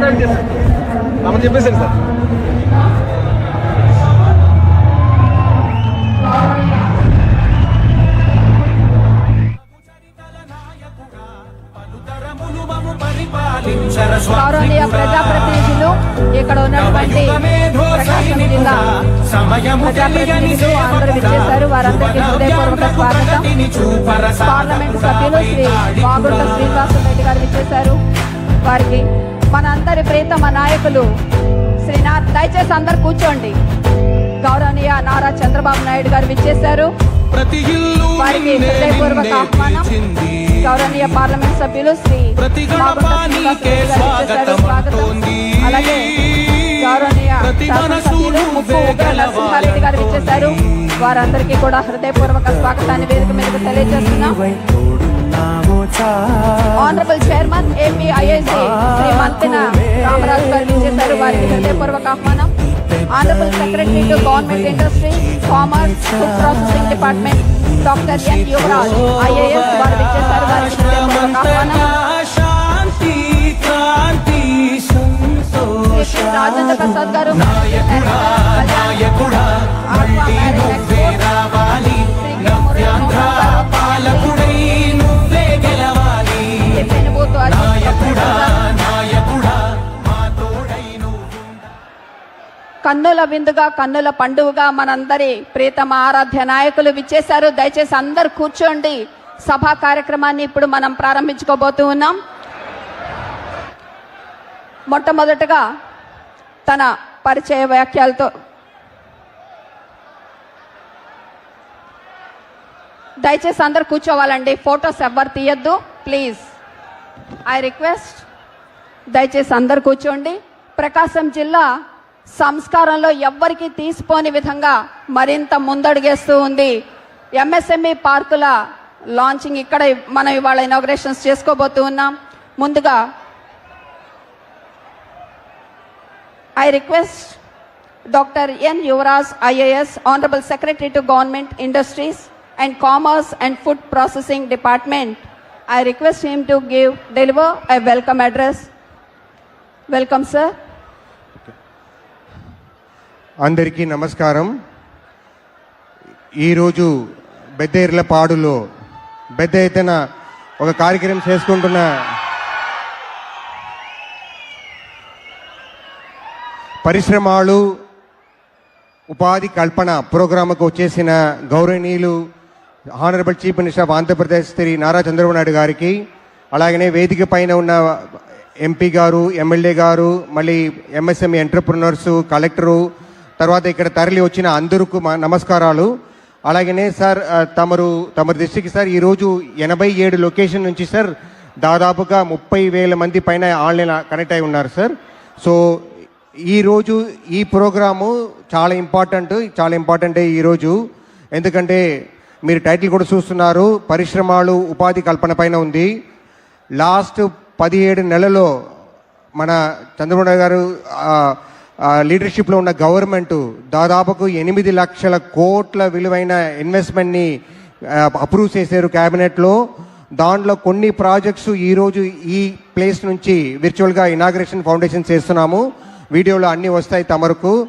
Drive చేశారు రమ్మని చెప్పేసారు సార్. గౌరవనీయ ప్రజాప్రతినిధులు ఇక్కడ ఉన్నటువంటి ప్రకాశం జిల్లా ప్రజాప్రతినిధులు అందరూ విచ్చేశారు. వారందరికీ హృదయపూర్వక స్వాగతం. పార్లమెంట్ సభ్యులు శ్రీ వాగుంట శ్రీనివాసరెడ్డి గారు విచ్చేశారు. వారికి మనందరి ప్రియతమ నాయకులు. శ్రీ నా దయచేసి అందరు కూర్చోండి. గౌరవనీయ నారా చంద్రబాబు నాయుడు గారు విచ్చేశారు. వారికి హృదయపూర్వక ఆహ్వానం. గౌరవనీయ పార్లమెంట్ సభ్యులు శ్రీ. స్వాగతం. అలాగే గౌరవనీయ ప్రతి శాసనసభ్యులు మనసును ముప్పు ఉగ్ర నరసింహారెడ్డి గారు విచ్చేశారు. వారందరికీ కూడా హృదయపూర్వక స్వాగతాన్ని వేదిక మీదకు తెలియజేస్తున్నాం. Honourable chairman AP IIC Shri Manthena Ramaraju గారు విచ్చేశారు వారికి హృదయపూర్వక ఆహ్వానం honourable secretary to government industry commerce food processing department doctor N Yuvaraj IAS వారు విచ్చేశారు వారికి హృదయపూర్వక ఆహ్వానం శాంతి క్రాంతి సంతోష శ్రీ రాజేంద్ర ప్రసాద్ గారు కన్నుల విందుగా కన్నుల పండుగగా మనందరి ప్రీతమ ఆరాధ్య నాయకులు విచ్చేశారు. దయచేసి అందరు కూర్చోండి. సభా కార్యక్రమాన్ని ఇప్పుడు మనం ప్రారంభించుకోబోతూ ఉన్నాం. మొట్టమొదటగా తన పరిచయ వ్యాఖ్యలతో దయచేసి అందరు కూర్చోవాలండి. ఫొటోస్ ఎవ్వరు తీయద్దు. ప్లీజ్. ఐ రిక్వెస్ట్ దయచేసి అందరు కూర్చోండి. ప్రకాశం జిల్లా సంస్కారంలో ఎవ్వరికీ తీసిపోని విధంగా మరింత ముందడుగేస్తూ ఉంది. ఎంఎస్ఎంఈ పార్కుల లాంచింగ్ ఇక్కడ మనం ఇవాళ ఇనాగ్రేషన్స్ చేసుకోబోతూ ఉన్నాం. ముందుగా I request doctor N Yuvaraj IAS honourable secretary to government industries and commerce and food processing department I request him to give deliver I welcome address welcome sir అందరికీ నమస్కారం. ఈరోజు బెద్దేర్లపాడులో పెద్ద ఎత్తున ఒక కార్యక్రమం చేసుకుంటున్న పరిశ్రమలు ఉపాధి కల్పన ప్రోగ్రాంకు వచ్చేసిన గౌరవనీయులు honourable chief minister of Andhra Pradesh Shri Nara Chandrababu Naidu గారికి అలాగనే వేదిక పైన ఉన్న ఎంపీ గారు ఎమ్మెల్యే గారు మళ్ళీ ఎంఎస్ఎంఈ ఎంటర్ప్రినర్సు కలెక్టరు తర్వాత ఇక్కడ తరలి వచ్చిన అందరికి మా నమస్కారాలు. అలాగనే సార్ తమరు తమరి దృష్టికి సార్ ఈరోజు ఎనభై ఏడు లొకేషన్ నుంచి సార్ దాదాపుగా ముప్పై వేల మంది పైన ఆన్లైన్ కనెక్ట్ అయి ఉన్నారు సార్. సో ఈరోజు ఈ ప్రోగ్రాము చాలా ఇంపార్టెంట్ చాలా ఇంపార్టెంట్ ఈరోజు ఎందుకంటే మీరు టైటిల్ కూడా చూస్తున్నారు పరిశ్రమలు ఉపాధి కల్పన పైన ఉంది. లాస్ట్ పదిహేడు నెలలో మన చంద్రబాబు గారు లీడర్షిప్లో ఉన్న గవర్నమెంట్ దాదాపుకు ఎనిమిది లక్షల కోట్ల విలువైన ఇన్వెస్ట్మెంట్ని అప్రూవ్ చేశారు క్యాబినెట్లో. దాంట్లో కొన్ని ప్రాజెక్ట్స్ ఈరోజు ఈ ప్లేస్ నుంచి విర్చువల్గా ఇనాగ్రేషన్ ఫౌండేషన్ చేస్తున్నాము. వీడియోలో అన్నీ వస్తాయి తమరకు.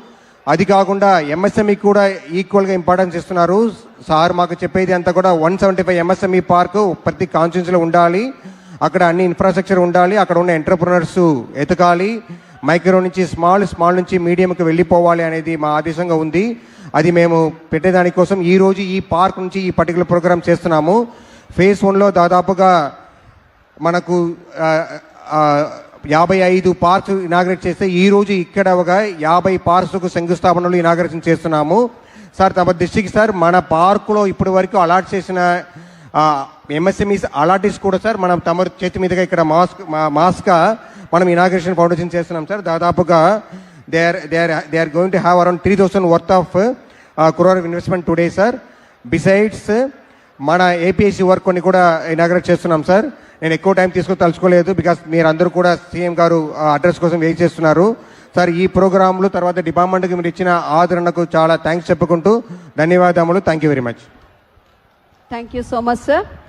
అది కాకుండా ఎంఎస్ఎంఈ కూడా ఈక్వల్గా ఇంపార్టెన్స్ ఇస్తున్నారు. సార్ మాకు చెప్పేది అంతా కూడా one seventy five MSME park ప్రతి కాన్స్టిట్యూన్సీలో ఉండాలి. అక్కడ అన్ని ఇన్ఫ్రాస్ట్రక్చర్ ఉండాలి. అక్కడ ఉన్న ఎంటర్ప్రినర్స్ ఎతకాలి మైక్రో నుంచి స్మాల్ స్మాల్ నుంచి మీడియంకి వెళ్ళిపోవాలి అనేది మా ఆదేశంగా ఉంది. అది మేము పెట్టేదానికోసం ఈరోజు ఈ పార్క్ నుంచి ఈ పర్టికులర్ ప్రోగ్రామ్ చేస్తున్నాము. ఫేజ్ వన్లో దాదాపుగా మనకు యాభై ఐదు పార్క్స్ ఇనాగ్రేట్ చేస్తే ఈరోజు ఇక్కడ ఒక యాభై పార్క్స్కు శంకుస్థాపనలు ఇనాగ్రేషన్ చేస్తున్నాము. సార్ తమ దృష్టికి సార్ మన పార్కులో ఇప్పటి వరకు అలాట్ చేసిన ఎంఎస్ఎంఈస్ అలాటీస్ కూడా సార్ మనం తమ చేతి మీదుగా ఇక్కడ మాస్క్ మాస్క్గా మనం ఇనాగ్రేషన్ ఫౌండేషన్ చేస్తున్నాం సార్. దాదాపుగా they are they are they are going to have around three thousand worth of crore investment today sir besides మన ఏపీఎస్సీ వర్క్ కొన్ని కూడా ఇనాగ్రేట్ చేస్తున్నాం సార్ నేను ఎక్కువ టైం తీసుకుని తలుచుకోలేదు బికాస్ మీరందరూ కూడా సీఎం గారు uh, అడ్రస్ కోసం వెయిట్ చేస్తున్నారు. సార్ ఈ ప్రోగ్రాంలు తర్వాత డిపార్ట్మెంట్కి మీరు ఇచ్చిన ఆదరణకు చాలా థ్యాంక్స్ చెప్పుకుంటూ ధన్యవాదములు. Thank you very much thank you so much sir